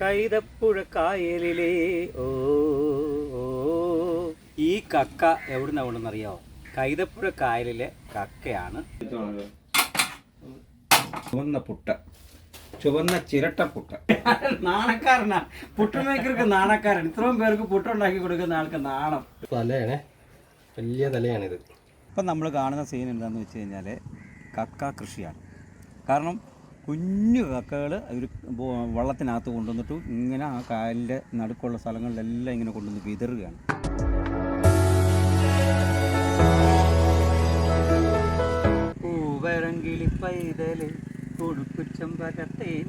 കൈതപ്പുഴ കായലിലെ ഓ. ഈ കക്ക എവിടുന്ന കൊണ്ടെന്ന് അറിയാവോ കൈതപ്പുഴ കായലിലെ കക്കയാണ്. ചുവന്ന പുട്ട. ചുവന്ന ചിരട്ട പുട്ട. നാണക്കാരനാ. പുട്ടുമേക്കർക്ക് നാണക്കാരൻ. ഇത്രയും പേർക്ക് പുട്ടുണ്ടാക്കി കൊടുക്കുന്ന ആൾക്ക് നാണം. തലയാണേ. വലിയ തലയാണിത്. ഇപ്പം നമ്മൾ കാണുന്ന സീൻ എന്താണെന്ന് വെച്ച് കഴിഞ്ഞാൽ കക്ക കൃഷിയാണ്. കാരണം കുഞ്ഞു കക്കകൾ അവർ വള്ളത്തിനകത്ത് കൊണ്ടുവന്നിട്ട് ഇങ്ങനെ ആ കായലിന്റെ നടുക്കുള്ള സ്ഥലങ്ങളിലെല്ലാം ഇങ്ങനെ കൊണ്ടുവന്ന് വിതറുകയാണ്. പൂവരങ്കിളി പൈതൽ കൊടുക്കുച്ചമ്പകത്തേൻ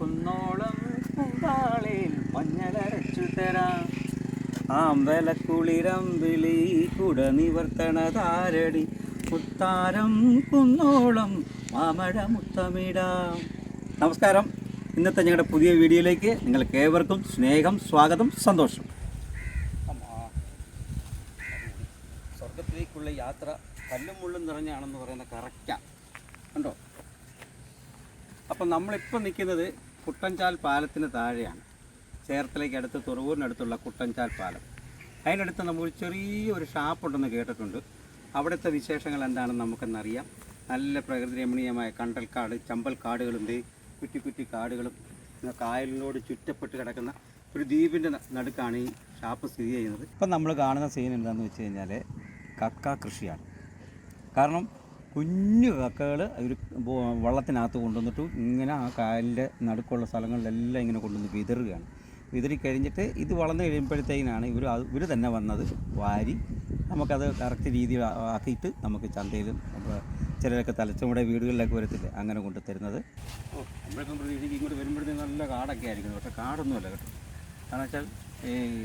കുന്നോളം കുട നിവർത്തണതാരടി മുത്താരം കുന്നോളം മാമഴ മുത്തമിടാം നമസ്കാരം. ഇന്നത്തെ ഞങ്ങളുടെ പുതിയ വീഡിയോയിലേക്ക് നിങ്ങൾക്ക് ഏവർക്കും സ്നേഹം സ്വാഗതം സന്തോഷം. സ്വർഗത്തിലേക്കുള്ള യാത്ര കല്ലും മുള്ളും നിറഞ്ഞാണെന്ന് പറയുന്ന കറക്റ്റാ. കണ്ടോ? അപ്പം നമ്മളിപ്പോൾ നിൽക്കുന്നത് കുട്ടൻചാൽ പാലത്തിന് താഴെയാണ്. ചേർത്തലേക്ക് അടുത്ത് തുറവൂരിനടുത്തുള്ള കുട്ടൻചാൽ പാലം. അതിനടുത്ത് നമ്മൾ ചെറിയൊരു ഷാപ്പ് ഉണ്ടെന്ന് കേട്ടിട്ടുണ്ട്. അവിടുത്തെ വിശേഷങ്ങൾ എന്താണെന്ന് നമുക്കെന്നറിയാം. നല്ല പ്രകൃതി രമണീയമായ കണ്ടൽക്കാട് ചമ്പൽ കാടുകളുണ്ട് കുറ്റി കുറ്റി കാടുകളും. കായലിനോട് ചുറ്റപ്പെട്ട് കിടക്കുന്ന ഒരു ദ്വീപിന്റെ നടുക്കാണ് ഈ ഷാപ്പ് സ്ഥിതി ചെയ്യുന്നത്. ഇപ്പം നമ്മൾ കാണുന്ന സീൻ എന്താണെന്ന് വെച്ച് കഴിഞ്ഞാൽ കക്ക കൃഷിയാണ്. കാരണം കുഞ്ഞു കക്കകൾ അവർ വള്ളത്തിനകത്ത് കൊണ്ടുവന്നിട്ട് ഇങ്ങനെ ആ കായലിന്റെ നടുക്കുള്ള സ്ഥലങ്ങളിലെല്ലാം ഇങ്ങനെ കൊണ്ടുവന്ന് വിതറുകയാണ്. വിതറി കഴിഞ്ഞിട്ട് ഇത് വളർന്നു കഴിയുമ്പോഴത്തേക്കിനാണ് ഇവർ ഇവർ തന്നെ വന്നത് വാരി. നമുക്കത് കറക്റ്റ് രീതിയിൽ ആക്കിയിട്ട് നമുക്ക് ചന്തയിലും ചിലരൊക്കെ തലച്ചുമടെ വീടുകളിലൊക്കെ വരത്തില്ലേ? അങ്ങനെ കൊണ്ട് തരുന്നത് നമ്മളിപ്പം പ്രതീക്ഷിക്കും ഇങ്ങോട്ട് വരുമ്പോഴത്തേക്ക് നല്ല കാടൊക്കെ ആയിരിക്കും. പക്ഷേ കാടൊന്നുമല്ല കേട്ടോ. കാരണം വെച്ചാൽ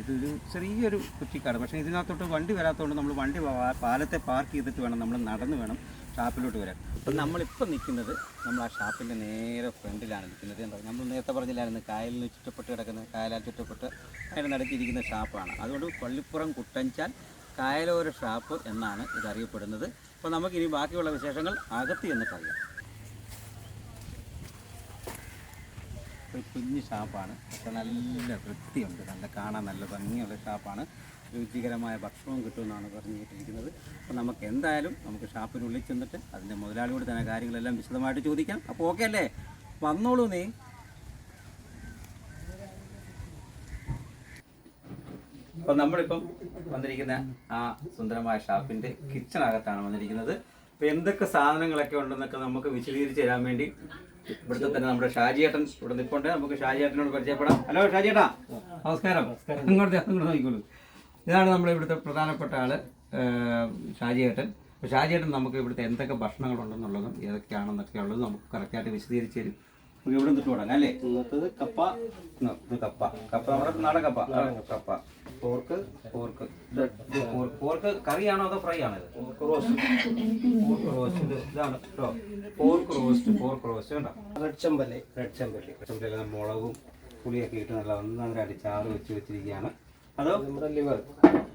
ഇതൊരു ചെറിയൊരു കുറ്റിക്കാട്. പക്ഷേ ഇതിനകത്തോട്ട് വണ്ടി വരാത്തതുകൊണ്ട് നമ്മൾ വണ്ടി പാലത്തെ പാർക്ക് ചെയ്തിട്ട് വേണം നമ്മൾ നടന്ന് വേണം ഷാപ്പിലോട്ട് വരാൻ. അപ്പം നമ്മളിപ്പോൾ നിൽക്കുന്നത് നമ്മൾ ആ ഷാപ്പിന്റെ നേരെ ഫ്രണ്ടിലാണ് നിൽക്കുന്നത്. എന്താ നമ്മൾ നേരത്തെ പറഞ്ഞില്ലായിരുന്നു കായലിന് ചുറ്റപ്പെട്ട് കിടക്കുന്ന കായലാൽ ചുറ്റപ്പെട്ട് അതിന് നടത്തിയിരിക്കുന്ന ഷാപ്പാണ്. അതുകൊണ്ട് പള്ളിപ്പുറം കുട്ടൻചാൽ കായലോര ഷാപ്പ് എന്നാണ് ഇതറിയപ്പെടുന്നത്. അപ്പോൾ നമുക്കിനി ബാക്കിയുള്ള വിശേഷങ്ങൾ അകത്ത് ചെന്നിട്ടറിയാം ഒരു കുഞ്ഞ് ഷാപ്പാണ്. പക്ഷെ നല്ല വൃത്തിയുണ്ട്. നല്ല കാണാൻ നല്ല ഭംഗിയുള്ള ഷാപ്പാണ്. രുചികരമായ ഭക്ഷണവും കിട്ടുമെന്നാണ് പറഞ്ഞു കേട്ടിരിക്കുന്നത് അപ്പോൾ നമുക്ക് എന്തായാലും നമുക്ക് ഷാപ്പിനുള്ളിൽ ചെന്നിട്ട് അതിന്റെ മുതലാളിയോട് തന്നെ കാര്യങ്ങളെല്ലാം വിശദമായിട്ട് ചോദിക്കാം. അപ്പോൾ ഓക്കെ അല്ലേ? വന്നോളൂ നീ. അപ്പോൾ നമ്മളിപ്പം വന്നിരിക്കുന്ന ആ സുന്ദരമായ ഷാപ്പിന്റെ കിച്ചണകത്താണ് വന്നിരിക്കുന്നത്. അപ്പോൾ എന്തൊക്കെ സാധനങ്ങളൊക്കെ ഉണ്ടെന്നൊക്കെ നമുക്ക് വിശദീകരിച്ച് തരാൻ വേണ്ടി ഇവിടുത്തെ തന്നെ നമ്മുടെ ഷാജിയേട്ടൻ ഇവിടെ നിൽപ്പുണ്ട്. നമുക്ക് ഷാജിയേട്ടനോട് പരിചയപ്പെടാം. ഹലോ ഷാജിയേട്ടാ നമസ്കാരം. ഇങ്ങോട്ട് അങ്ങോട്ട് നോക്കിക്കോളൂ. ഇതാണ് നമ്മുടെ ഇവിടുത്തെ പ്രധാനപ്പെട്ട ആൾ ഷാജിയേട്ടൻ അപ്പോൾ ഷാജിയേട്ടൻ നമുക്ക് ഇവിടുത്തെ എന്തൊക്കെ ഭക്ഷണങ്ങളുണ്ടെന്നുള്ളതും ഏതൊക്കെയാണെന്നൊക്കെ ഉള്ളതും നമുക്ക് കറക്റ്റായിട്ട് വിശദീകരിച്ച് തരും. നമുക്ക് ഇവിടെ നിന്നിട്ട് തുടങ്ങാം അല്ലേ? കപ്പ. കപ്പ. കപ്പ നമ്മുടെ നാടൻ കപ്പ. കപ്പ. പോർക്ക് പോർക്ക് പോർക്ക് പോർക്ക് കറിയാണോ അതോ ഫ്രൈ ആണോ പോർക്ക് റോസ്റ്റ് പോർക്ക് റോസ്റ്റ് ഇതാണ് കേട്ടോ പോർക്ക് റോസ്റ്റ് പോർക്ക് റോസ്റ്റ് കണ്ടോ? റെഡ് ചെമ്പല്ലേ. റെഡ് ചെമ്പല്ലി. ചെമ്പല്ലി മുളകും പുളിയൊക്കെ ഇട്ട് നല്ല ഒന്നര ചാറ് വെച്ച് വെച്ചിരിക്കുകയാണ്. അതോ? നമ്മുടെ ലിവർ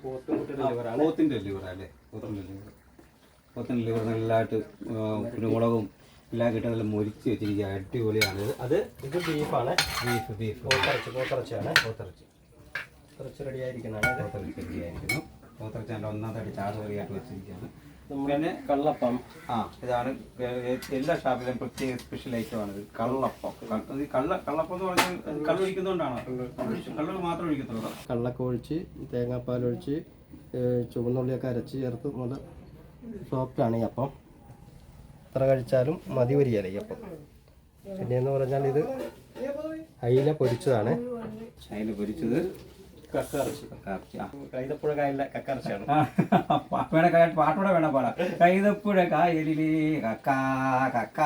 പോത്തിന്റെ കുട്ടിയുടെ ലിവറാണ് പോത്തിന്റെ ലിവർ അല്ലേ? പോത്തിന്റെ ലിവർ പോത്തിന്റെ ലിവർ നല്ലതായിട്ട് കുരുമുളകും എല്ലാം കിട്ടും നല്ല മുരിച്ച് വെച്ചിരിക്കുക അടിപൊളിയാണ് അത് ഇത് ബീഫാണ് ബീഫ് ബീഫ് പോത്തിറച്ചി പോത്തിറച്ചിയാണ്. പോത്തിറച്ചി. ഇറച്ചി റെഡി ആയിരിക്കുന്നതാണ് ഇത് റെഡി ആയിരിക്കുന്നു. പോത്തിറച്ചി നല്ല ഒന്നാമതായിട്ട് ചാറ് കറിയായിട്ട് വെച്ചിരിക്കുകയാണ്. നമ്മുടെ കള്ളപ്പം. ആ ഇതാണ് എല്ലാ ഷാപ്പിലും പ്രത്യേക സ്പെഷ്യൽ ഐറ്റമാണ് ഇത്. കള്ളപ്പം. കള്ള കള്ളപ്പം എന്ന് പറഞ്ഞാൽ കള്ള് ഒഴിക്കുന്നതുകൊണ്ടാണോ? കള്ള് മാത്രം ഒഴിക്കത്തുള്ളൂ. കള്ളൊക്കെ ഒഴിച്ച് തേങ്ങാപ്പാൽ ഒഴിച്ച് ഏഹ്, ചുവന്നുള്ളിയൊക്കെ അരച്ച് ചേർത്ത് നല്ല സോഫ്റ്റാണ് ഈ അപ്പം. എത്ര കഴിച്ചാലും മതി വരികയില്ല ഈ അപ്പം. പിന്നെയെന്ന് പറഞ്ഞാൽ ഇത് അയില പൊരിച്ചതാണ്. അയില പൊരിച്ചത്. കൈതപ്പുഴ കായലിലെ പാട്ടൂടെ വേണം പാടാം കൈതപ്പുഴ കായലിലേ കണ്ണിയിലെ കക്ക.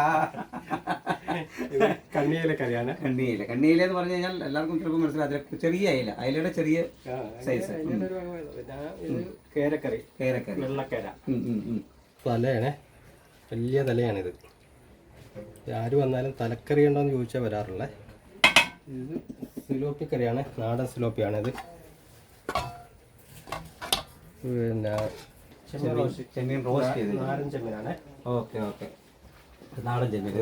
കണ്ണിയിലെ കണ്ണിയിലെ കറിയാണ് കണ്ണിയില. കണ്ണിയില എന്ന് പറഞ്ഞു കഴിഞ്ഞാൽ എല്ലാവർക്കും ചിലപ്പോൾ മനസ്സിലാത്തില്ല ചെറിയ അയില അയിലയുടെ ചെറിയ സൈസ് കേരക്കറി. കേരക്കറി. വെള്ളക്കര. തലയാണേ. വലിയ തലയാണിത്. ആര് വന്നാലും തലക്കറി ഉണ്ടോ എന്ന് ചോദിച്ചാൽ വരാറുള്ളേ. ഇത് സിലോപ്പി കറിയാണ് നാടൻ സിലോപ്പിയാണിത്. പിന്നെ ചെമ്മീൻ- റോസ്റ്റ് ചെയ്ത് നാടൻ ചെമ്മീനാണ്. Okay okay. നാടൻ ചെമ്മീൻ.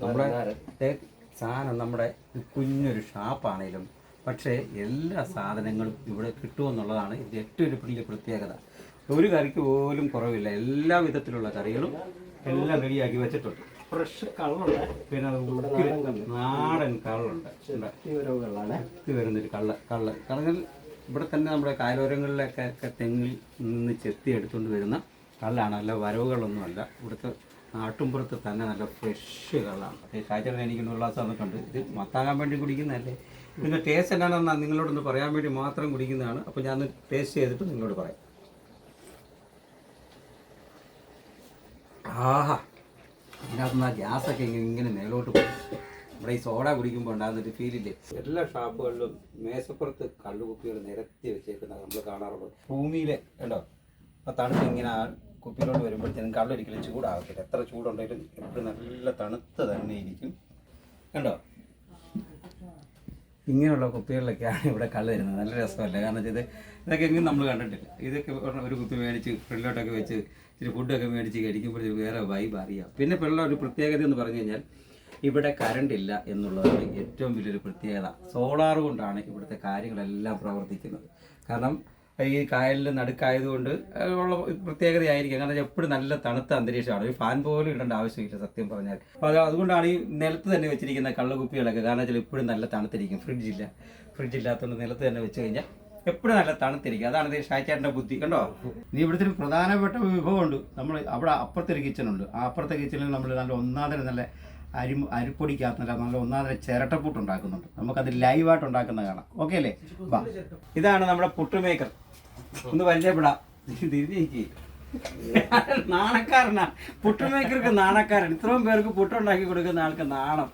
നമ്മുടെ സാധനം നമ്മുടെ കുഞ്ഞൊരു ഷാപ്പാണേലും പക്ഷേ എല്ലാ സാധനങ്ങളും ഇവിടെ കിട്ടുമെന്നുള്ളതാണ് ഇത് ഏറ്റവും ഒരു വലിയ പ്രത്യേകത. ഒരു കറിക്ക് പോലും കുറവില്ല. എല്ലാ വിധത്തിലുള്ള കറികളും എല്ലാം റെഡിയാക്കി വെച്ചിട്ടുണ്ട്. ഫ്രഷ് കള്ളുണ്ട്. പിന്നെ അത് നാടൻ കള്ളുണ്ട്. ഒരു വരുന്നൊരു കള്ള കള്ള. കള്ളങ്ങൾ ഇവിടെ തന്നെ നമ്മുടെ കായലോരങ്ങളിലൊക്കെ ഒക്കെ തെങ്ങിൽ നിന്ന് ചെത്തി എടുത്തുകൊണ്ട് വരുന്ന കള്ളാണ്. അല്ല വരവുകളൊന്നുമല്ല. ഇവിടുത്തെ നാട്ടുമ്പുറത്ത് തന്നെ നല്ല ഫ്രഷ് കള്ളാണ്. കാഴ്ചകൾ എനിക്ക് ഒരു ഗ്ലാസ് തന്നിട്ടുണ്ട് ഇത് മത്താകാൻ വേണ്ടി കുടിക്കുന്നതല്ലേ? ഇതിന്റെ ടേസ്റ്റ് എന്നാണെന്ന് നിങ്ങളോടൊന്ന് പറയാൻ വേണ്ടി മാത്രം കുടിക്കുന്നതാണ്. അപ്പോൾ ഞാൻ ടേസ്റ്റ് ചെയ്തിട്ട് നിങ്ങളോട് പറയാം. ആഹാ. ഇതിനകത്ത് ആ ഗ്യാസൊക്കെ ഇങ്ങനെ ഇങ്ങനെ മേലോട്ട് പോകും നമ്മുടെ ഈ സോഡ കുടിക്കുമ്പോൾ ഉണ്ടാകുന്നൊരു ഫീലില്ലേ എല്ലാ ഷാപ്പുകളിലും മേശപ്പുറത്ത് കള്ളുകുപ്പികൾ നിരത്തി വെച്ചേക്കുന്നത് നമ്മൾ കാണാറുള്ളത്. ഭൂമിയിലെ കേട്ടോ ആ തണുപ്പ് ഇങ്ങനെ ആ കുപ്പിയിലോട്ട് വരുമ്പോഴത്തേനും കള്ളൊരിക്കലും ചൂടാകത്തില്ല. എത്ര ചൂടുണ്ടെങ്കിലും എപ്പോഴും നല്ല തണുത്ത് തന്നെ ഇരിക്കും. കണ്ടോ? ഇങ്ങനെയുള്ള കുപ്പികളിലൊക്കെയാണ് ഇവിടെ കള്ള് തരുന്നത് നല്ല രസമല്ല? കാരണം ഇത് ഇതൊക്കെ എങ്ങും നമ്മൾ കണ്ടിട്ടില്ല. ഇതൊക്കെ ഒരു കുപ്പി മേടിച്ച് ഫ്രണ്ടിലോട്ടൊക്കെ വെച്ച് ഇച്ചിരി ഫുഡൊക്കെ മേടിച്ച് കഴിക്കുമ്പോഴത്തേക്ക് വേറെ വൈബ് അറിയാം. പിന്നെ ഇപ്പോൾ ഒരു പ്രത്യേകത എന്ന് പറഞ്ഞു കഴിഞ്ഞാൽ ഇവിടെ കറണ്ട് ഇല്ല എന്നുള്ളതാണ് ഏറ്റവും വലിയൊരു പ്രത്യേകത. സോളാർ കൊണ്ടാണ് ഇവിടുത്തെ കാര്യങ്ങളെല്ലാം പ്രവർത്തിക്കുന്നത്. കാരണം ഈ കായലിൽ നടുക്കായതുകൊണ്ട് ഉള്ള പ്രത്യേകതയായിരിക്കും. കാരണം എപ്പോഴും നല്ല തണുത്ത അന്തരീക്ഷമാണ്. ഒരു ഫാൻ പോലും ഇടേണ്ട ആവശ്യമില്ല സത്യം പറഞ്ഞാൽ. അപ്പോൾ അത് അതുകൊണ്ടാണ് ഈ നിലത്ത് തന്നെ വെച്ചിരിക്കുന്ന കള്ളുകുപ്പികളൊക്കെ കാരണം വെച്ചാൽ ഇപ്പോഴും നല്ല തണുത്തിരിക്കും. ഫ്രിഡ്ജില്ല ഫ്രിഡ്ജില്ലാത്തതുകൊണ്ട് നിലത്ത് തന്നെ വെച്ച് കഴിഞ്ഞാൽ എപ്പോഴും നല്ല തണുത്തിരിക്കും. അതാണ് ഷായ്ച്ചാട്ടിന്റെ ബുദ്ധി. കണ്ടോ? നീ ഇവിടുത്തെ ഒരു പ്രധാനപ്പെട്ട വിഭവമുണ്ട്. നമ്മൾ അവിടെ അപ്പുറത്തെ ഒരു കിച്ചണുണ്ട് ആ അപ്പുറത്തെ കിച്ചണിൽ നമ്മൾ നല്ല ഒന്നാതരം നല്ല അരി അരിപ്പൊടിക്കകത്ത് നല്ല നല്ല ഒന്നാതരം ചിരട്ടപ്പുട്ട് ഉണ്ടാക്കുന്നുണ്ട്. നമുക്കത് ലൈവായിട്ട് ഉണ്ടാക്കുന്ന കാണാം. ഓക്കെ അല്ലേ? വാ. ഇതാണ് നമ്മുടെ പുട്ടുമേക്കർ ഒന്ന് പരിചയപ്പെടാം. തിരിഞ്ഞേക്ക് നാണക്കാരനാ. പുട്ടുമേക്കർക്ക് നാണക്കാരൻ. ഇത്രയും പേർക്ക് പുട്ടുണ്ടാക്കി കൊടുക്കുന്ന ആൾക്ക് നാണം.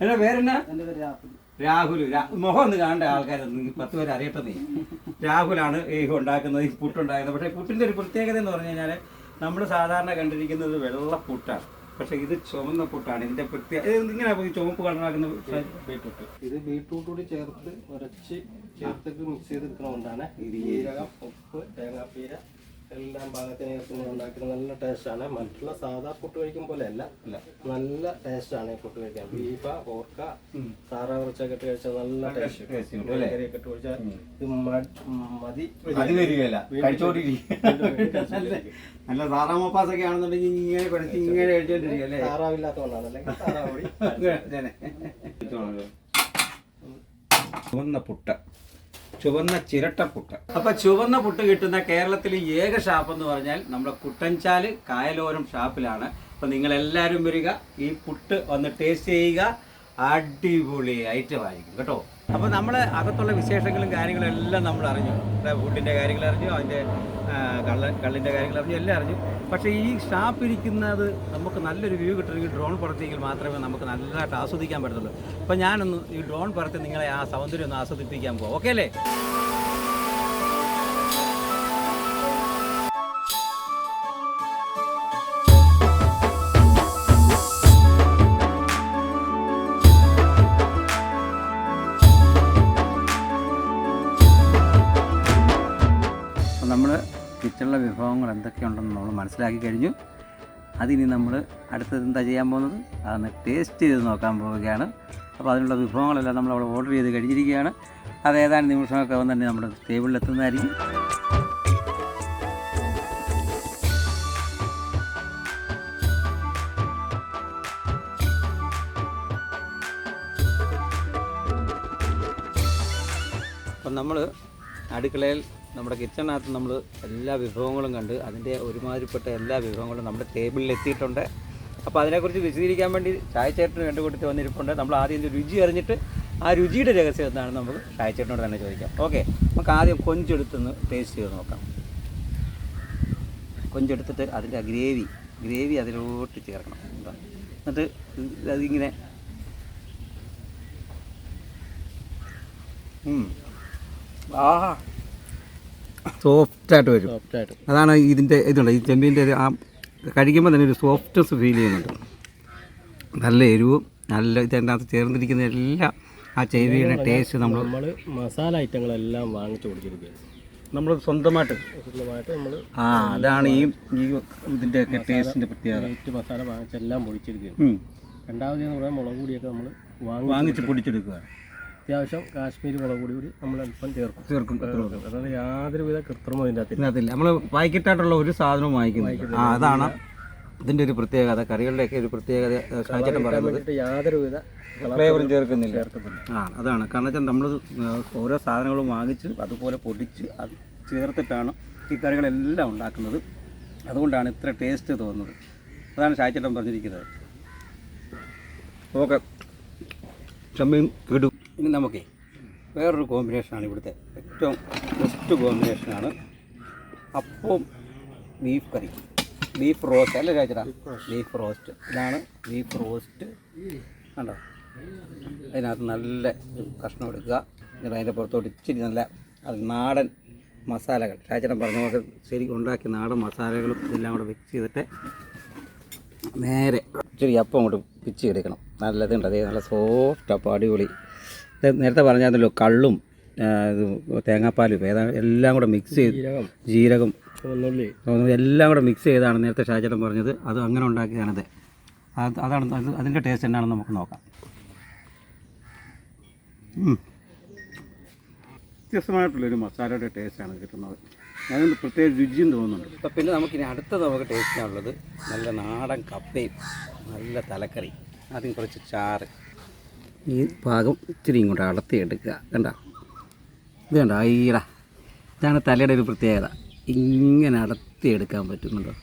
എന്റെ പേരെന്നാ? എന്റെ പേര് രാഹുൽ. രാ- മുഖം ഒന്ന് കാണേണ്ട ആൾക്കാർ പത്ത് പേര് അറിയട്ടെ രാഹുലാണ് ഈ ഉണ്ടാക്കുന്നത് ഈ പുട്ടുണ്ടാക്കുന്നത്. പക്ഷേ പുട്ടിന്റെ ഒരു പ്രത്യേകത എന്ന് പറഞ്ഞു കഴിഞ്ഞാൽ നമ്മൾ സാധാരണ കണ്ടിരിക്കുന്നത് വെള്ള പുട്ടാണ്. പക്ഷെ ഇത് ചുവന്ന പുട്ടാണ്. ഇതിന്റെ പ്രത്യേക ഇത് ഇങ്ങനെ ചുവപ്പ് കളറാക്കുന്ന ബീട്രൂട്ട്. ഇത് ബീട്രൂട്ട് കൂടി ചേർത്ത് ഉരച്ച് ചേർത്തിട്ട് മിക്സ് ചെയ്തെടുക്കണോണ്ടാണ് ജീരകം ഉപ്പ് തേങ്ങാപ്പീര എല്ലാം പാകത്തിന് ഉണ്ടാക്കുന്ന നല്ല ടേസ്റ്റാണ്. മറ്റുള്ള സാധാ പുട്ട് കഴിക്കും പോലെ അല്ല. നല്ല ടേസ്റ്റാണ് ഈ പുട്ട് കഴിക്കാൻ. ബീഫ ഓർക്ക താറാവ് ഇറച്ചൊക്കെ ഇട്ട് കഴിച്ചാൽ നല്ല ടേസ്റ്റ് കഴിച്ചാൽ ഇത് മതി. നല്ല ആണെന്നുണ്ടെങ്കിൽ ഇങ്ങനെ പഠിച്ച് ഇങ്ങനെ കഴിച്ചോണ്ടിരിക്കും അല്ലേ? താറാവില്ലാത്തതുകൊണ്ടാണ് അല്ലെങ്കിൽ താറാവ്. ചുവന്ന പുട്ട്. ചുവന്ന ചിരട്ട പുട്ട്. അപ്പൊ ചുവന്ന പുട്ട് കിട്ടുന്ന കേരളത്തിലെ ഏക ഷാപ്പ് എന്ന് പറഞ്ഞാൽ നമ്മുടെ കുട്ടൻചാൽ കായലോരം ഷാപ്പിലാണ്. അപ്പൊ നിങ്ങൾ എല്ലാവരും വരിക ഈ പുട്ട് ഒന്ന് ടേസ്റ്റ് ചെയ്യുക. അടിപൊളി ഐറ്റം ആയിരിക്കും കേട്ടോ? അപ്പൊ നമ്മൾ അകത്തുള്ള വിശേഷങ്ങളും കാര്യങ്ങളും എല്ലാം നമ്മൾ അറിഞ്ഞു. ഫുഡിന്റെ കാര്യങ്ങൾ അറിഞ്ഞു അതിന്റെ കള്ള കള്ളിന്റെ കാര്യങ്ങൾ അറിഞ്ഞു എല്ലാം അറിഞ്ഞു. പക്ഷേ ഈ ഷാപ്പ് ഇരിക്കുന്നത് നമുക്ക് നല്ലൊരു വ്യൂ കിട്ടണമെങ്കിൽ ഡ്രോൺ പറത്തിയെങ്കിൽ മാത്രമേ നമുക്ക് നല്ലതായിട്ട് ആസ്വദിക്കാൻ പറ്റത്തുള്ളൂ. അപ്പോൾ ഞാനൊന്ന് ഈ ഡ്രോൺ പറത്തി നിങ്ങളെ ആ സൗന്ദര്യം ഒന്ന് ആസ്വദിപ്പിക്കാൻ പോകാം ഓക്കെ അല്ലേ? കിച്ചണിലെ വിഭവങ്ങൾ എന്തൊക്കെയുണ്ടെന്ന് നമ്മൾ മനസ്സിലാക്കി കഴിഞ്ഞു. അതിനി നമ്മൾ അടുത്തത് എന്താ ചെയ്യാൻ പോകുന്നത്? അതൊന്ന് ടേസ്റ്റ് ചെയ്ത് നോക്കാൻ പോവുകയാണ്. അപ്പോൾ അതിനുള്ള വിഭവങ്ങളെല്ലാം നമ്മൾ അവിടെ ഓർഡർ ചെയ്ത് കഴിഞ്ഞിരിക്കുകയാണ്. അത് ഏതാനും നിമിഷമൊക്കെ വന്ന് തന്നെ നമ്മുടെ ടേബിളിൽ എത്തുന്നതായിരിക്കും. അപ്പം നമ്മൾ അടുക്കളയിൽ നമ്മുടെ കിച്ചണിനകത്ത് നമ്മൾ എല്ലാ വിഭവങ്ങളും കണ്ട് അതിന്റെ ഒരുമാതിരിപ്പെട്ട എല്ലാ വിഭവങ്ങളും നമ്മുടെ ടേബിളിൽ എത്തിയിട്ടുണ്ട്. അപ്പോൾ അതിനെക്കുറിച്ച് വിശദീകരിക്കാൻ വേണ്ടി ചായ ചായച്ചേട്ടന് രണ്ട് കൂട്ടത്തിൽ വന്നിരിപ്പുണ്ട്. നമ്മൾ ആദ്യം രുചി അറിഞ്ഞിട്ട് ആ രുചിയുടെ രഹസ്യം എന്താണെന്ന് നമുക്ക് ചായച്ചേട്ടനോട് തന്നെ ചോദിക്കാം. ഓക്കെ നമുക്ക് ആദ്യം കൊഞ്ചെടുത്തൊന്ന് ടേസ്റ്റ് ചെയ്ത് നോക്കാം. കൊഞ്ചെടുത്തിട്ട് അതിന്റെ ഗ്രേവി ഗ്രേവി അതിലോട്ട് ചേർക്കണം. എന്നിട്ട് അതിങ്ങനെ ഉം. ആഹാ സോഫ്റ്റായിട്ട് വരും. അതാണ് ഇതിന്റെ ഇതുണ്ട്. ഈ ചെമ്പിന്റെ ആ കഴിക്കുമ്പോൾ തന്നെ ഒരു സോഫ്റ്റ്നെസ് ഫീൽ ചെയ്യുന്നുണ്ട്. നല്ല എരിവും നല്ല ഇതിന്റെ അകത്ത് ചേർന്നിരിക്കുന്ന എല്ലാ ആ ചെവിയുടെ ടേസ്റ്റ് നമ്മൾ നമ്മൾ മസാല ഐറ്റങ്ങളെല്ലാം വാങ്ങിച്ചു കൊടുത്തിരിക്കുകയാണ്. നമ്മൾ സ്വന്തമായിട്ട്. നമ്മൾ ആ അതാണ് ഈ ഈ ഇതിന്റെ ഒക്കെ ടേസ്റ്റിന്റെ പ്രത്യേകത. മസാല വാങ്ങിച്ചെല്ലാം പൊടിച്ചിരിക്കുകയാണ് ഉം. രണ്ടാമത് എന്ന് പറയാൻ മുളക് പൊടിയൊക്കെ നമ്മൾ വാങ്ങി വാങ്ങിച്ച് പൊടിച്ചെടുക്കുക അത്യാവശ്യം കാശ്മീരി മുളക് കൂടി കൂടി നമ്മൾ അല്പം ചേർക്കും. ചേർക്കും അതായത് യാതൊരുവിധ കൃത്രിമം ഇതിന്റെ ഇതിനകത്തില്ല. നമ്മൾ പാക്കറ്റായിട്ടുള്ള ഒരു സാധനവും വാങ്ങിക്കുന്നില്ല. ആ അതാണ് ഇതിന്റെ ഒരു പ്രത്യേകത. കറികളുടെയൊക്കെ ഒരു പ്രത്യേകത കാഴ്ചട്ടം പറയുന്നത്. യാതൊരുവിധ ഫ്ലേവറും ചേർക്കുന്നില്ല. ആ അതാണ്. കാരണം വെച്ചാൽ നമ്മൾ ഓരോ സാധനങ്ങളും വാങ്ങിച്ച് അതുപോലെ പൊടിച്ച് അത് ചേർത്തിട്ടാണ് ഈ കറികളെല്ലാം ഉണ്ടാക്കുന്നത്. അതുകൊണ്ടാണ് ഇത്ര ടേസ്റ്റ് തോന്നുന്നത്. അതാണ് ഷാച്ചേട്ടൻ പറഞ്ഞിരിക്കുന്നത്. ഓക്കെ. ചമ്മീൻ കിടും ഇനി നമുക്കേ വേറൊരു കോമ്പിനേഷനാണ് ഇവിടുത്തെ ഏറ്റവും ബെസ്റ്റ് കോമ്പിനേഷനാണ് അപ്പവും ബീഫ് കറി. ബീഫ് റോസ്റ്റ് അല്ലേ ഷാച്ചേട്ടാ ബീഫ് റോസ്റ്റ് ഇതാണ് ബീഫ് റോസ്റ്റ് കണ്ടോ? അതിനകത്ത് നല്ല കഷ്ണം എടുക്കുക. എന്നിട്ട് അതിന്റെ പുറത്തോട്ട് ഇച്ചിരി നല്ല അത് നാടൻ മസാലകൾ. ഷാച്ചടൻ പറഞ്ഞ പോലെ ശരിക്കും ഉണ്ടാക്കിയ നാടൻ മസാലകളും ഇതെല്ലാം കൂടെ മിക്സ് ചെയ്തിട്ട് നേരെ ഇച്ചിരി അപ്പം അങ്ങോട്ട് പിച്ച് എടുക്കണം. നല്ലതുണ്ട്. അതേ നല്ല സോഫ്റ്റ് അപ്പം അടിപൊളി നേരത്തെ പറഞ്ഞായിരുന്നല്ലോ കള്ളും തേങ്ങാപ്പാലും ഏതാ എല്ലാം കൂടെ മിക്സ് ചെയ്ത് ജീരകം. എല്ലാം കൂടെ മിക്സ് ചെയ്താണ് നേരത്തെ ഷാജേട്ടൻ പറഞ്ഞത്. അത് അങ്ങനെ ഉണ്ടാക്കിയതാണത്. അത് അതാണ് അത് അതിന്റെ ടേസ്റ്റ് എന്നാണെന്ന് നമുക്ക് നോക്കാം. വ്യത്യസ്തമായിട്ടുള്ളൊരു മസാലയുടെ ടേസ്റ്റാണ് കിട്ടുന്നത്. അതിന് പ്രത്യേക രുചിയും തോന്നുന്നുണ്ട്. അപ്പം പിന്നെ നമുക്കിനി അടുത്ത നമുക്ക് ടേസ്റ്റ് ചെയ്യാനുള്ളത് നല്ല നാടൻ കപ്പയും നല്ല തലക്കറി അതിന് കുറച്ച് ചാറ്. ഈ ഭാഗം ഇച്ചിരി ഇങ്ങോട്ട് അടത്തി എടുക്കുക. കണ്ടോ? ഇത് കണ്ടോ? അയ്യടാ. ഇതാണ് തലയുടെ ഒരു പ്രത്യേകത. ഇങ്ങനെ അടത്തി എടുക്കാൻ പറ്റുന്നുണ്ടോ?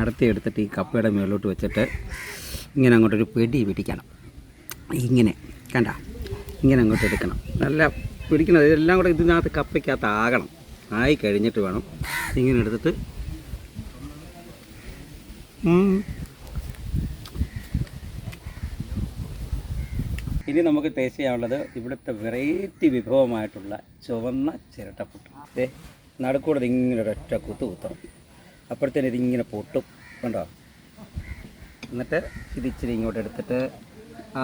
അടത്തി എടുത്തിട്ട് ഈ കപ്പയുടെ മുകളിലോട്ട് വെച്ചിട്ട് ഇങ്ങനെ അങ്ങോട്ടൊരു പെടി പിടിക്കണം. ഇങ്ങനെ. കണ്ട? ഇങ്ങനെ അങ്ങോട്ട് എടുക്കണം. നല്ല പിടിക്കണം. ഇതെല്ലാം കൂടെ ഇതിനകത്ത് കപ്പയ്ക്കകത്ത് ആകണം. ആയി കഴിഞ്ഞിട്ട് വേണം ഇങ്ങനെ എടുത്തിട്ട്. ഇനി നമുക്ക് ടേസ്റ്റ് ചെയ്യാനുള്ളത് ഇവിടുത്തെ വെറൈറ്റി വിഭവമായിട്ടുള്ള ചുവന്ന ചിരട്ടപ്പുട്ട്. നടുക്കൂടെ ഇങ്ങനെ ഒരൊറ്റ കുത്ത് കുത്തണം അപ്പോഴത്തേന് ഇതിങ്ങനെ പൊട്ടും. കണ്ടോ? എന്നിട്ട് ഇത് ഇച്ചിരി ഇങ്ങോട്ട് എടുത്തിട്ട് ആ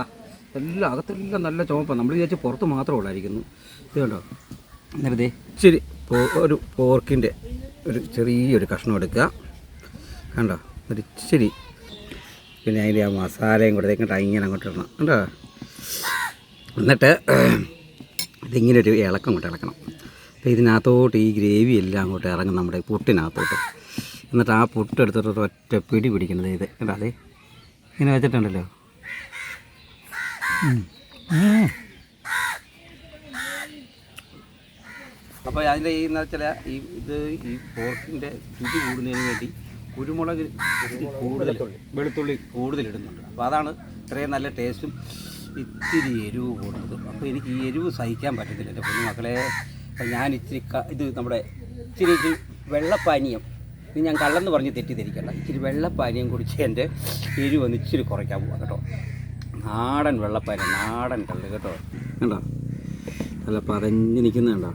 എല്ലാം അകത്തെല്ലാം നല്ല ചുവപ്പാണ് നമ്മൾ വിചാരിച്ച് പുറത്ത് മാത്രമേ ഉള്ളായിരിക്കുന്നു. ഇത് കണ്ടോ? എന്നിട്ട് ഇച്ചിരി ഒരു പോർക്കിന്റെ ഒരു ചെറിയൊരു കഷ്ണം എടുക്കുക. കണ്ടോ? ഒരു ഇച്ചിരി പിന്നെ അതിന്റെ ആ മസാലയും കൂടെ ഇങ്ങോട്ട് ഇങ്ങനെ അങ്ങോട്ട് ഇടണം. കണ്ടോ? എന്നിട്ട് ഇതിങ്ങനെ ഒരു ഇളക്കം അങ്ങോട്ട് ഇളക്കണം. അപ്പോൾ ഇതിനകത്തോട്ട് ഈ ഗ്രേവി എല്ലാം അങ്ങോട്ട് ഇറങ്ങും നമ്മുടെ പുട്ടിനകത്തോട്ട്. എന്നിട്ട് ആ പുട്ട് എടുത്തിട്ട് ഒറ്റ പിടി പിടിക്കുന്നത് ഇത്. കേട്ടോ അതെ? ഇങ്ങനെ വെച്ചിട്ടുണ്ടല്ലോ. അപ്പോൾ അതിന്റെ ഈ എന്ന് വെച്ചാൽ ഈ ഇത് ഈ പോർക്കിന്റെ രുചി കൂടുന്നതിന് വേണ്ടി കുരുമുളക് കൂടുതൽ വെളുത്തുള്ളി കൂടുതൽ ഇടുന്നുണ്ട്. അപ്പോൾ അതാണ് ഇത്രയും നല്ല ടേസ്റ്റും ഇത്തിരി എരിവ് കൊടുത്തു അപ്പോൾ എനിക്ക് ഈ എരിവ് സഹിക്കാൻ പറ്റത്തില്ല എന്റെ കുഞ്ഞുമക്കളെ അപ്പം ഞാൻ ഇത്തിരി ഇത് നമ്മുടെ ഇത്തിരി ഇത് വെള്ളപ്പാനീയം. ഇത് ഞാൻ കള്ളെന്ന് പറഞ്ഞ് തെറ്റിദ്ധരിക്കണ്ട. ഇച്ചിരി വെള്ളപ്പാനീയം കുടിച്ച് എന്റെ എരിവ് ഒന്ന് ഇച്ചിരി കുറയ്ക്കാൻ പോവാം കേട്ടോ. നാടൻ വെള്ളപ്പാനീയം നാടൻ കള്ള് കേട്ടോ. കണ്ടോ? നല്ല പറഞ്ഞ് നിൽക്കുന്ന കണ്ടോ?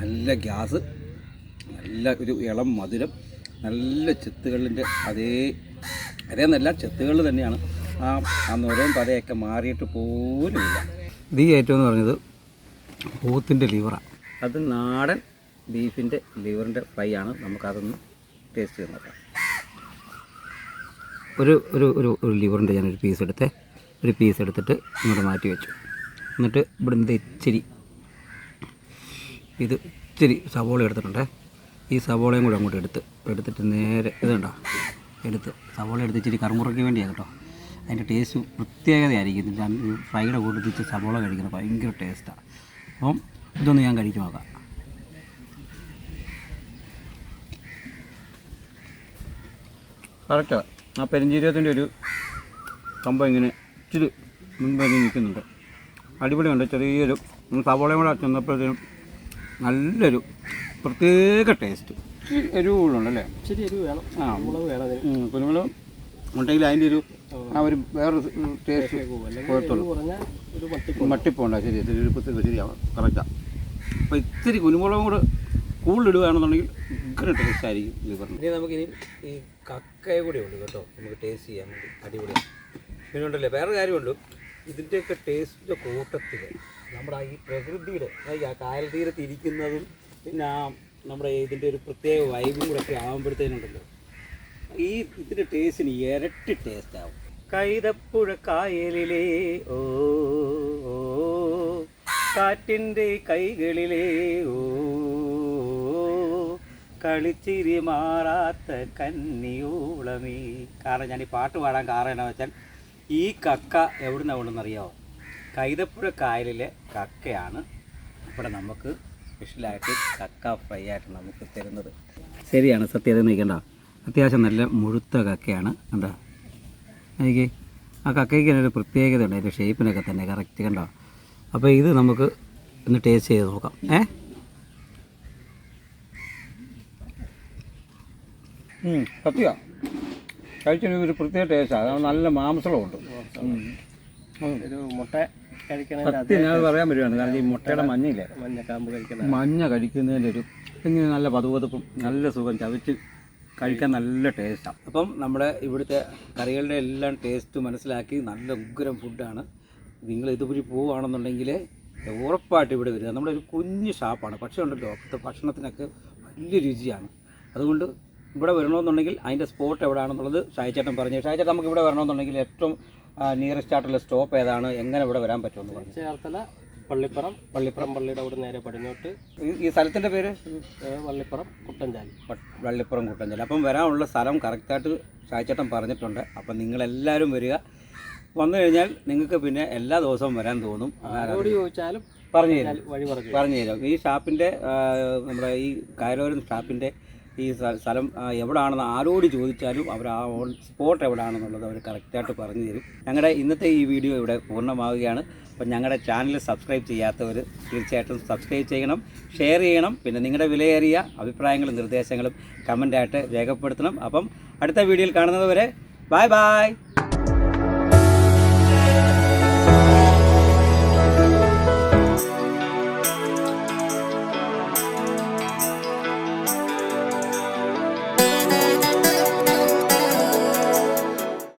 നല്ല ഗ്യാസ്. നല്ല ഒരു ഇളം മധുരം നല്ല ചെത്തുകളിന്റെ അതേ അതേ നല്ല ചെത്തുകൾ തന്നെയാണ്. ആ ആ നുരയും പതയൊക്കെ മാറിയിട്ട് പോലുമില്ല. ഇത് ഏറ്റവും എന്ന് പറഞ്ഞത് പോത്തിന്റെ ലിവറാണ് അത് നാടൻ ബീഫിന്റെ ലിവറിന്റെ ഫ്രൈ ആണ്. നമുക്കതൊന്ന് ടേസ്റ്റ് ചെയ്ത് നോക്കാം. ഒരു ഒരു ഒരു ഒരു ലിവറിന്റെ ഞാനൊരു പീസ് എടുത്ത്. ഒരു പീസ് എടുത്തിട്ട് ഇങ്ങോട്ട് മാറ്റി വെച്ചു. എന്നിട്ട് ഇവിടുന്ന് ഇച്ചിരി ഇത് ഇച്ചിരി സവോള എടുത്തിട്ടുണ്ട്. ഈ സവോളയും കൂടെ അങ്ങോട്ട് എടുത്ത് എടുത്തിട്ട് നേരെ ഇത് കണ്ടോ? എടുത്ത് സവോള എടുത്ത് ഇച്ചിരി കറുമുറയ്ക്ക് വേണ്ടിയാണ് കേട്ടോ. അതിന്റെ ടേസ്റ്റ് പ്രത്യേകതയായിരിക്കും ഫ്രൈയുടെ കൂട്ടത്തിൽ ഇച്ചിരി സവോള കഴിക്കുന്നത് ഭയങ്കര ടേസ്റ്റാണ് അപ്പം ഇതൊന്ന് ഞാൻ കഴിച്ചു നോക്കാം. കറക്റ്റാണ് ആ. പെരിഞ്ചീരകത്തിന്റെ ഒരു സംഭവം ഇങ്ങനെ ഇച്ചിരി മുൻപേ നിൽക്കുന്നുണ്ട്. അടിപൊളിയുണ്ട്. ചെറിയൊരു സവോളയും കൂടെ ചെന്നപ്പോഴത്തേനും നല്ലൊരു പ്രത്യേക ടേസ്റ്റ് എരിവുള്ളൂണ്ടല്ലേ ശരി എരിവ് വേണം. ആ. മുളക് വേണം അതിന്. കുരുമുളക് ഉണ്ടെങ്കിൽ അതിന്റെ ഒരു ആ ഒരു വേറെ ടേസ്റ്റ് മത്തി മട്ടിപ്പുണ്ട ശരി ശരി. ഒരു പ്രത്യേക ശരിയാണ് കറക്റ്റാണ് അപ്പോൾ ഇത്തിരി കുരുമുളകും കൂടെ കൂടുതലിടുകയാണെന്നുണ്ടെങ്കിൽ ഭയങ്കര ടേസ്റ്റ് ആയിരിക്കും ലിവറിന് ഇനി നമുക്കിനി ഈ കക്കയെ കൂടെ ഉണ്ട് കേട്ടോ. നമുക്ക് ടേസ്റ്റ് ചെയ്യാൻ വേണ്ടി. അടിപൊളിയാണ് പിന്നെ ഉണ്ടല്ലേ? വേറെ കാര്യമുണ്ട്. ഇതിന്റെയൊക്കെ ടേസ്റ്റിന്റെ കൂട്ടത്തിൽ നമ്മുടെ ഈ പ്രകൃതിയുടെ ഈ ആ കായൽ തീരത്ത് ഇരിക്കുന്നതും പിന്നെ നമ്മുടെ ഇതിന്റെ ഒരു പ്രത്യേക വൈബും കൂടെ ഒക്കെ ആകുമ്പോഴത്തേനുണ്ടല്ലോ ഈ ഇതിന്റെ ടേസ്റ്റിന് ഇരട്ടി ടേസ്റ്റ് ആവും. കൈതപ്പുഴ കായലിലെ ഓ ഓ, കാറ്റിന്റെ കൈകളിലെ ഓ കളിച്ചിരി മാറാത്ത കന്നിയോളമേ. കാരണം ഞാൻ ഈ പാട്ട് പാടാൻ കാരണം എന്നാ വെച്ചാൽ ഈ കക്ക എവിടുന്ന് എവിടുന്ന് അറിയാമോ കൈതപ്പുഴ കായലിലെ കക്കയാണ്. ഇവിടെ നമുക്ക് സ്പെഷ്യലായിട്ട് കക്ക ഫ്രൈ ആയിട്ട് നമുക്ക് തരുന്നത്. ശരിയാണ് സത്യത നിൽക്കണ്ട അത്യാവശ്യം നല്ല മുഴുത്ത കക്കയാണ്. കണ്ടോ? എനിക്ക് ആ കക്കയ്ക്ക് ഒരു പ്രത്യേകത ഉണ്ട്. അതിന്റെ ഷേപ്പിനൊക്കെ തന്നെ കറക്റ്റ് കണ്ടോ? അപ്പോൾ ഇത് നമുക്ക് ഒന്ന് ടേസ്റ്റ് ചെയ്ത് നോക്കാം. ഏ? സത്യ. കഴിച്ചൊരു ഒരു പ്രത്യേക ടേസ്റ്റാണ് നല്ല മാംസമുണ്ട് ഒരു മുട്ട സത്യം ഞാൻ പറയാൻ പറ്റുവാണ്. കാരണം ഈ മുട്ടയുടെ മഞ്ഞയില്ലേ? മഞ്ഞക്കാമ്പ് കഴിക്കണ മഞ്ഞ കഴിക്കുന്നതിന്റെ ഒരു ഇങ്ങനെ നല്ല പതുപതുപ്പും നല്ല സുഖം ചവച്ച് കഴിക്കാൻ നല്ല ടേസ്റ്റാണ് അപ്പം നമ്മുടെ ഇവിടുത്തെ കറികളുടെ എല്ലാം ടേസ്റ്റ് മനസ്സിലാക്കി നല്ല ഉഗ്രം ഫുഡാണ് നിങ്ങൾ ഇതുപോലെ പോവുകയാണെന്നുണ്ടെങ്കിൽ ഉറപ്പായിട്ട് ഇവിടെ വരിക. നമ്മുടെ ഒരു കുഞ്ഞ് ഷാപ്പാണ് പക്ഷേ ഉണ്ടല്ലോ അപ്പോഴത്തെ ഭക്ഷണത്തിനൊക്കെ വലിയ രുചിയാണ്. അതുകൊണ്ട് ഇവിടെ വരണമെന്നുണ്ടെങ്കിൽ അതിന്റെ സ്പോട്ട് എവിടെയാണെന്നുള്ളത് ഷായിച്ചേട്ടൻ പറഞ്ഞു. ഷായിച്ചേട്ടൻ നമുക്ക് ഇവിടെ വരണമെന്നുണ്ടെങ്കിൽ ഏറ്റവും നിയറസ്റ്റ് ആയിട്ടുള്ള സ്റ്റോപ്പ് ഏതാണ്? എങ്ങനെ ഇവിടെ വരാൻ പറ്റുമെന്ന് പറഞ്ഞു. ചേർത്തല പള്ളിപ്പുറം. പള്ളിപ്പുറം. പള്ളിയുടെ അവിടെ നേരെ പടിഞ്ഞോട്ട്. ഈ- സ്ഥലത്തിന്റെ സ്ഥലത്തിന്റെ പേര് വള്ളിപ്പുറം കുട്ടഞ്ചാലി. വള്ളിപ്പുറം കുട്ടഞ്ചാലി. അപ്പം വരാനുള്ള സ്ഥലം കറക്റ്റായിട്ട് ഷാച്ചേട്ടൻ പറഞ്ഞിട്ടുണ്ട്. അപ്പം നിങ്ങളെല്ലാവരും വരിക. വന്നു കഴിഞ്ഞാൽ നിങ്ങൾക്ക് പിന്നെ എല്ലാ ദിവസവും വരാൻ തോന്നും. ചോദിച്ചാലും പറഞ്ഞു തരാം വഴി പറഞ്ഞു പറഞ്ഞു തരാം ഈ ഷാപ്പിന്റെ നമ്മുടെ ഈ കായലോരം ഷാപ്പിന്റെ ഈ സ്ഥ- സ്ഥലം എവിടാണെന്ന് ആരോട് ചോദിച്ചാലും അവർ ആ ഓൺ സ്പോട്ട് എവിടാണെന്നുള്ളത് അവർ കറക്റ്റായിട്ട് പറഞ്ഞു തരും. ഞങ്ങളുടെ ഇന്നത്തെ ഈ വീഡിയോ ഇവിടെ പൂർണമാവുകയാണ്. അപ്പം ഞങ്ങളുടെ ചാനൽ സബ്സ്ക്രൈബ് ചെയ്യാത്തവർ തീർച്ചയായിട്ടും സബ്സ്ക്രൈബ് ചെയ്യണം ഷെയർ ചെയ്യണം പിന്നെ നിങ്ങളുടെ വിലയേറിയ അഭിപ്രായങ്ങളും നിർദ്ദേശങ്ങളും കമന്റായിട്ട് രേഖപ്പെടുത്തണം. അപ്പം അടുത്ത വീഡിയോയിൽ കാണുന്നത് വരെ ബായ് ബായ്